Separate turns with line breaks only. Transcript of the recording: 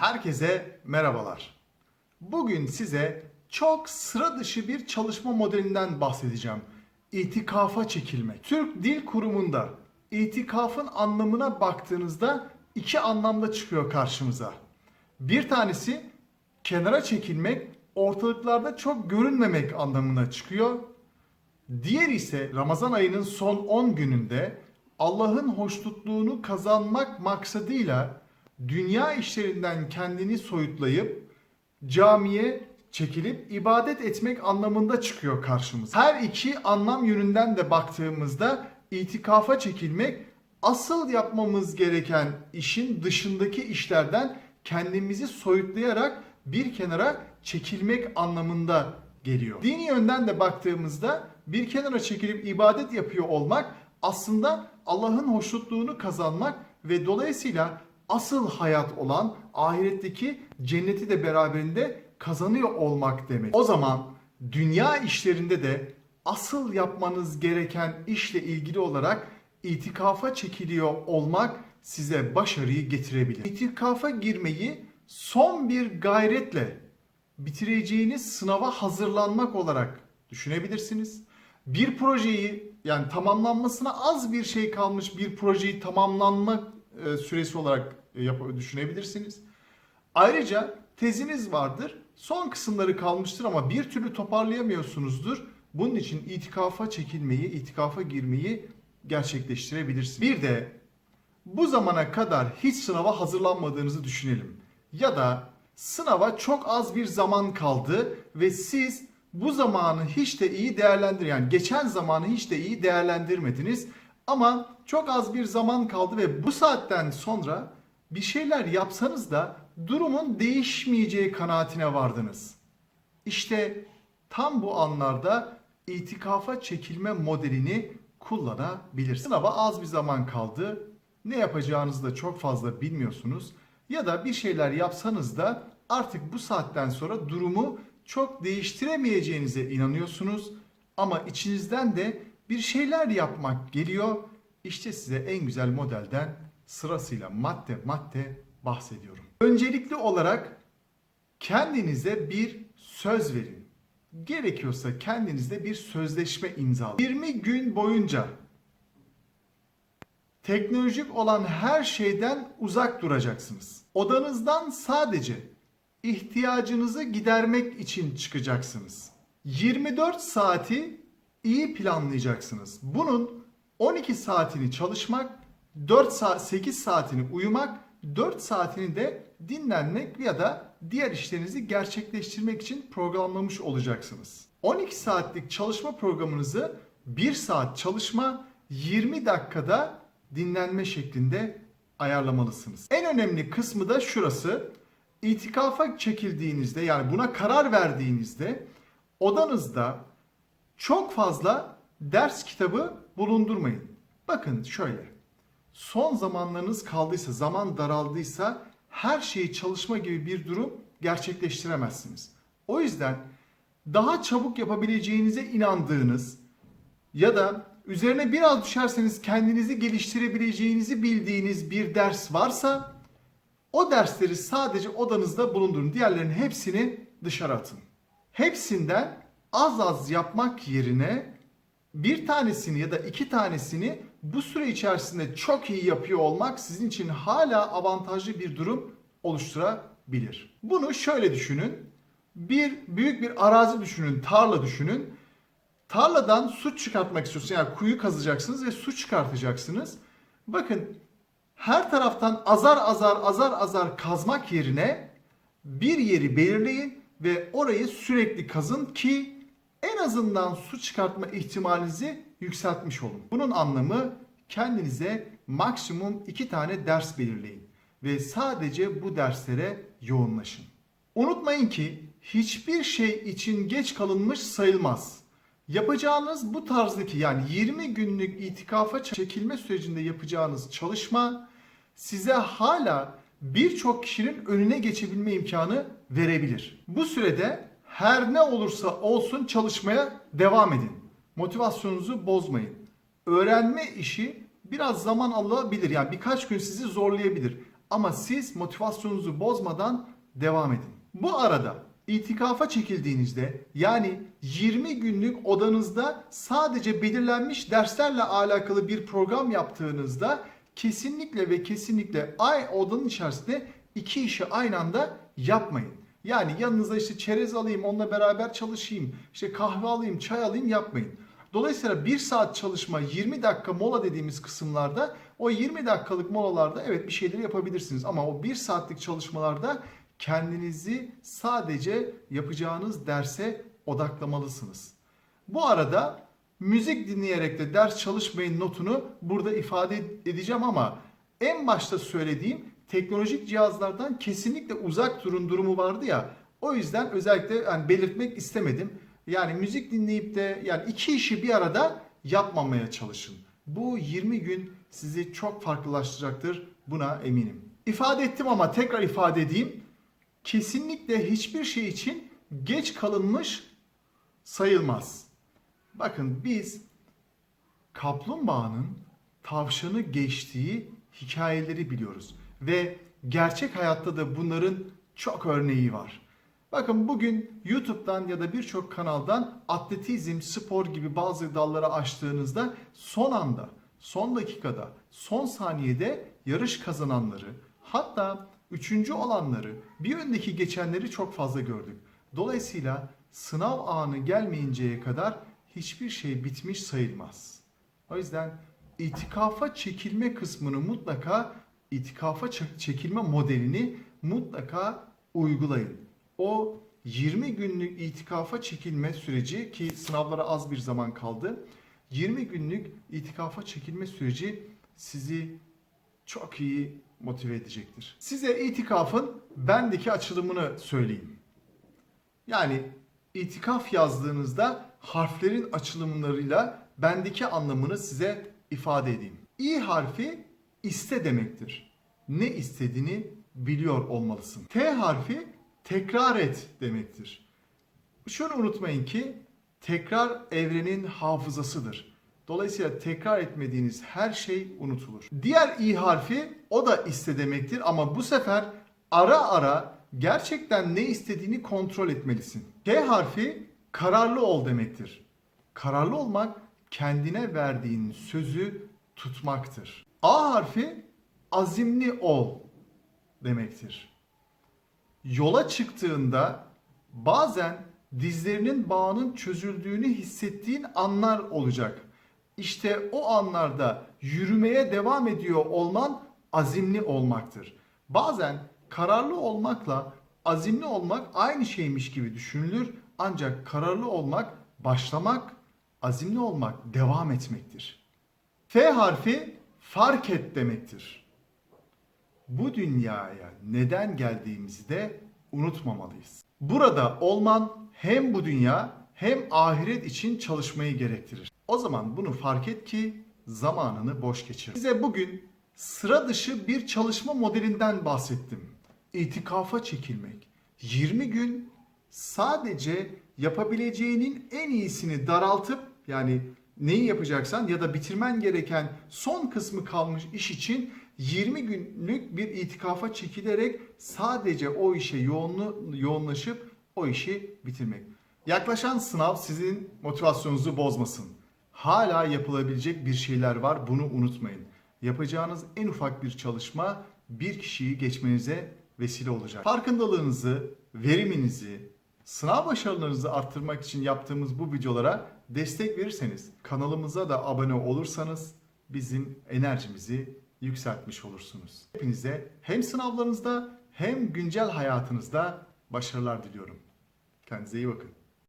Herkese merhabalar. Bugün size çok sıra dışı bir çalışma modelinden bahsedeceğim. İtikafa çekilmek. Türk Dil Kurumu'nda itikafın anlamına baktığınızda iki anlamda çıkıyor karşımıza. Bir tanesi kenara çekilmek, ortalıklarda çok görünmemek anlamına çıkıyor. Diğer ise Ramazan ayının son 10 gününde Allah'ın hoşnutluğunu kazanmak maksadıyla dünya işlerinden kendini soyutlayıp camiye çekilip ibadet etmek anlamında çıkıyor karşımıza. Her iki anlam yönünden de baktığımızda itikafa çekilmek asıl yapmamız gereken işin dışındaki işlerden kendimizi soyutlayarak bir kenara çekilmek anlamında geliyor. Dini yönden de baktığımızda bir kenara çekilip ibadet yapıyor olmak aslında Allah'ın hoşnutluğunu kazanmak ve dolayısıyla asıl hayat olan ahiretteki cenneti de beraberinde kazanıyor olmak demek. O zaman dünya işlerinde de asıl yapmanız gereken işle ilgili olarak itikafa çekiliyor olmak size başarıyı getirebilir. İtikafa girmeyi son bir gayretle bitireceğiniz sınava hazırlanmak olarak düşünebilirsiniz. Bir projeyi yani tamamlanmasına az bir şey kalmış bir projeyi tamamlanma e, süresi olarak e, düşünebilirsiniz. Ayrıca teziniz vardır. Son kısımları kalmıştır ama bir türlü toparlayamıyorsunuzdur. Bunun için itikafa çekilmeyi, itikafa girmeyi gerçekleştirebilirsiniz. Bir de bu zamana kadar hiç sınava hazırlanmadığınızı düşünelim. Ya da sınava çok az bir zaman kaldı ve siz bu zamanı hiç de iyi değerlendir yani geçen zamanı hiç de iyi değerlendirmediniz ama çok az bir zaman kaldı ve bu saatten sonra bir şeyler yapsanız da durumun değişmeyeceği kanaatine vardınız. İşte tam bu anlarda itikafa çekilme modelini kullanabilirsiniz. Sınava az bir zaman kaldı. Ne yapacağınızı da çok fazla bilmiyorsunuz. Ya da bir şeyler yapsanız da artık bu saatten sonra durumu çok değiştiremeyeceğinize inanıyorsunuz. Ama içinizden de bir şeyler yapmak geliyor. İşte size en güzel modelden sırasıyla madde madde bahsediyorum. Öncelikli olarak kendinize bir söz verin. Gerekiyorsa kendinizde bir sözleşme imzalayın. 20 gün boyunca teknolojik olan her şeyden uzak duracaksınız. Odanızdan sadece ihtiyacınızı gidermek için çıkacaksınız. 24 saati iyi planlayacaksınız. Bunun 12 saatini çalışmak, 4 saat 8 saatini uyumak, 4 saatini de dinlenmek ya da diğer işlerinizi gerçekleştirmek için programlamış olacaksınız. 12 saatlik çalışma programınızı 1 saat çalışma, 20 dakikada dinlenme şeklinde ayarlamalısınız. En önemli kısmı da şurası. İtikafa çekildiğinizde yani buna karar verdiğinizde odanızda çok fazla ders kitabı bulundurmayın. Bakın şöyle. Son zamanlarınız kaldıysa, zaman daraldıysa her şeyi çalışma gibi bir durum gerçekleştiremezsiniz. O yüzden daha çabuk yapabileceğinize inandığınız ya da üzerine biraz düşerseniz kendinizi geliştirebileceğinizi bildiğiniz bir ders varsa o dersleri sadece odanızda bulundurun. Diğerlerinin hepsini dışarı atın. Hepsinden az az yapmak yerine bir tanesini ya da iki tanesini bu süre içerisinde çok iyi yapıyor olmak sizin için hala avantajlı bir durum oluşturabilir. Bunu şöyle düşünün. Bir büyük bir arazi düşünün, tarla düşünün. Tarladan su çıkartmak istiyorsunuz. Yani kuyu kazacaksınız ve su çıkartacaksınız. Bakın her taraftan azar azar azar azar kazmak yerine bir yeri belirleyin ve orayı sürekli kazın ki en azından su çıkartma ihtimalinizi yükseltmiş olun. Bunun anlamı kendinize maksimum iki tane ders belirleyin ve sadece bu derslere yoğunlaşın. Unutmayın ki hiçbir şey için geç kalınmış sayılmaz. Yapacağınız bu tarzdaki yani 20 günlük itikafa çekilme sürecinde yapacağınız çalışma size hala birçok kişinin önüne geçebilme imkanı verebilir. Bu sürede her ne olursa olsun çalışmaya devam edin. Motivasyonunuzu bozmayın. Öğrenme işi biraz zaman alabilir. Yani birkaç gün sizi zorlayabilir. Ama siz motivasyonunuzu bozmadan devam edin. Bu arada itikafa çekildiğinizde yani 20 günlük odanızda sadece belirlenmiş derslerle alakalı bir program yaptığınızda kesinlikle ve kesinlikle ay odanın içerisinde iki işi aynı anda yapmayın. Yani yanınıza işte çerez alayım onunla beraber çalışayım, işte kahve alayım, çay alayım yapmayın. Dolayısıyla 1 saat çalışma 20 dakika mola dediğimiz kısımlarda o 20 dakikalık molalarda evet bir şeyleri yapabilirsiniz. Ama o 1 saatlik çalışmalarda kendinizi sadece yapacağınız derse odaklamalısınız. Bu arada müzik dinleyerek de ders çalışmayın notunu burada ifade edeceğim ama en başta söylediğim teknolojik cihazlardan kesinlikle uzak durun durumu vardı ya. O yüzden özellikle yani belirtmek istemedim. Yani müzik dinleyip de yani iki işi bir arada yapmamaya çalışın. Bu 20 gün sizi çok farklılaştıracaktır. Buna eminim. İfade ettim ama tekrar ifade edeyim. Kesinlikle hiçbir şey için geç kalınmış sayılmaz. Bakın biz kaplumbağanın tavşanı geçtiği hikayeleri biliyoruz ve gerçek hayatta da bunların çok örneği var. Bakın bugün YouTube'dan ya da birçok kanaldan atletizm, spor gibi bazı dallara açtığınızda son anda, son dakikada, son saniyede yarış kazananları, hatta üçüncü olanları, bir öndeki geçenleri çok fazla gördük. Dolayısıyla sınav anı gelmeyinceye kadar hiçbir şey bitmiş sayılmaz. O yüzden itikafa çekilme kısmını mutlaka itikafa çek- çekilme modelini mutlaka uygulayın. O 20 günlük itikafa çekilme süreci ki sınavlara az bir zaman kaldı. 20 günlük itikafa çekilme süreci sizi çok iyi motive edecektir. Size itikafın bendeki açılımını söyleyeyim. Yani itikaf yazdığınızda harflerin açılımlarıyla bendeki anlamını size ifade edeyim. İ harfi iste demektir. Ne istediğini biliyor olmalısın. T harfi tekrar et demektir. Şunu unutmayın ki tekrar evrenin hafızasıdır. Dolayısıyla tekrar etmediğiniz her şey unutulur. Diğer i harfi o da iste demektir ama bu sefer ara ara gerçekten ne istediğini kontrol etmelisin. K harfi kararlı ol demektir. Kararlı olmak kendine verdiğin sözü tutmaktır. A harfi azimli ol demektir. Yola çıktığında bazen dizlerinin bağının çözüldüğünü hissettiğin anlar olacak. İşte o anlarda yürümeye devam ediyor olman azimli olmaktır. Bazen kararlı olmakla azimli olmak aynı şeymiş gibi düşünülür. Ancak kararlı olmak başlamak, azimli olmak devam etmektir. F harfi fark et demektir. Bu dünyaya neden geldiğimizi de unutmamalıyız. Burada olman hem bu dünya hem ahiret için çalışmayı gerektirir. O zaman bunu fark et ki zamanını boş geçir. Size bugün sıra dışı bir çalışma modelinden bahsettim. İtikafa çekilmek. 20 gün sadece yapabileceğinin en iyisini daraltıp yani neyi yapacaksan ya da bitirmen gereken son kısmı kalmış iş için 20 günlük bir itikafa çekilerek sadece o işe yoğunlu, yoğunlaşıp o işi bitirmek. Yaklaşan sınav sizin motivasyonunuzu bozmasın. Hala yapılabilecek bir şeyler var bunu unutmayın. Yapacağınız en ufak bir çalışma bir kişiyi geçmenize vesile olacak. Farkındalığınızı, veriminizi, sınav başarılarınızı arttırmak için yaptığımız bu videolara destek verirseniz, kanalımıza da abone olursanız bizim enerjimizi yükseltmiş olursunuz. Hepinize hem sınavlarınızda hem güncel hayatınızda başarılar diliyorum. Kendinize iyi bakın.